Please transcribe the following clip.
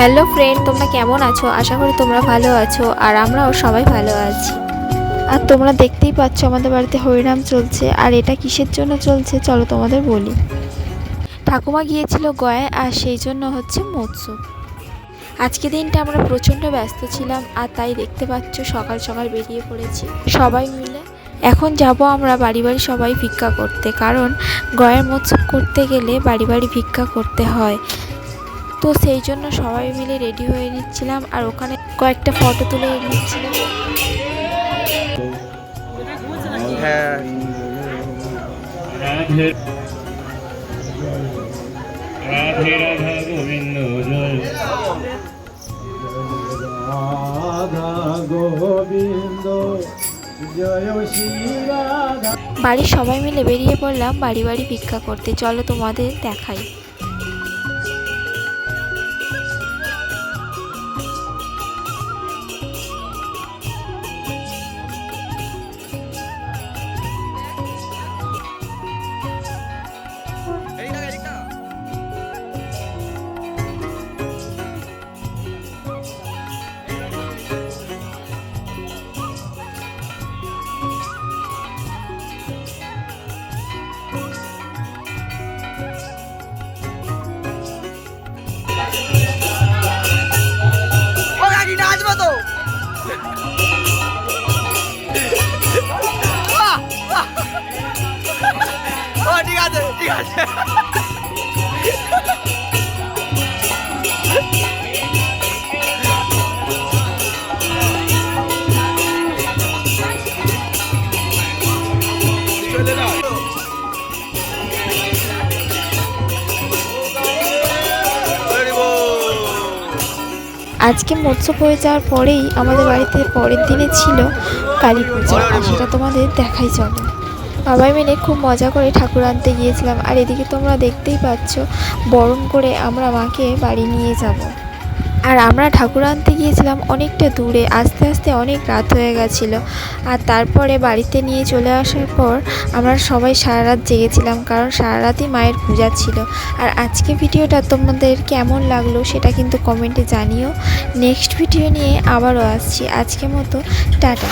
Hello friend, তোমরা কেমন আছো? আশা করি তোমরা ভালো আছো আর আমরাও সবাই ভালো আছি। আর তোমরা দেখতেই পাচ্ছ আমাদের বাড়িতে হরিনাম চলছে। আর এটা কিসের জন্য চলছে? চলো তোমাদের বলি। ঠাকুমা গিয়েছিল গয়ায় আর সেই জন্য হচ্ছে মৎস্য। আজকে দিনটা আমরা প্রচণ্ড ব্যস্ত ছিলাম আর তাই দেখতে পাচ্ছ সকাল সকাল বেরিয়ে পড়েছি। সবাই মিলে এখন যাব আমরা বাড়ি বাড়ি সবাই ভিক্ষা করতে। কারণ গয়ের মৎস্য করতে গেলে বাড়ি বাড়ি ভিক্ষা করতে হয়। তো সেই জন্য সবাই মিলে রেডি হয়ে নিচ্ছিলাম আর ওখানে কয়েকটা ফটো তুলে নিচ্ছিলাম। বাড়ির সবাই মিলে বেরিয়ে পড়লাম, বাড়ি বাড়ি ভিক্ষা করতে। চলো তোমাদের দেখাই। আছে? ঠিক আছে। আজকে মৎস্য হয়ে যাওয়ার পরেই আমাদের বাড়িতে পরের দিনে ছিল কালী পূজা। আর সেটা তোমাদের দেখাই চলো। সবাই মিলে খুব মজা করে ঠাকুর আনতে গিয়েছিলাম। আর এদিকে তোমরা দেখতেই পাচ্ছ, বরণ করে আমরা মাকে বাড়ি নিয়ে যাব। আর আমরা ঠাকুর আনতে গিয়েছিলাম অনেকটা দূরে, আস্তে আস্তে অনেক রাত হয়ে গেছিল। আর তারপরে বাড়িতে নিয়ে চলে আসার পর আমরা সবাই সারা রাত জেগেছিলাম, কারণ সারা রাতই মায়ের পূজা ছিল। আর আজকে ভিডিওটা তোমাদের কেমন লাগল সেটা কিন্তু কমেন্টে জানিও। নেক্সট ভিডিও নিয়ে আবারও আসছি। আজকে মতো, টাটা।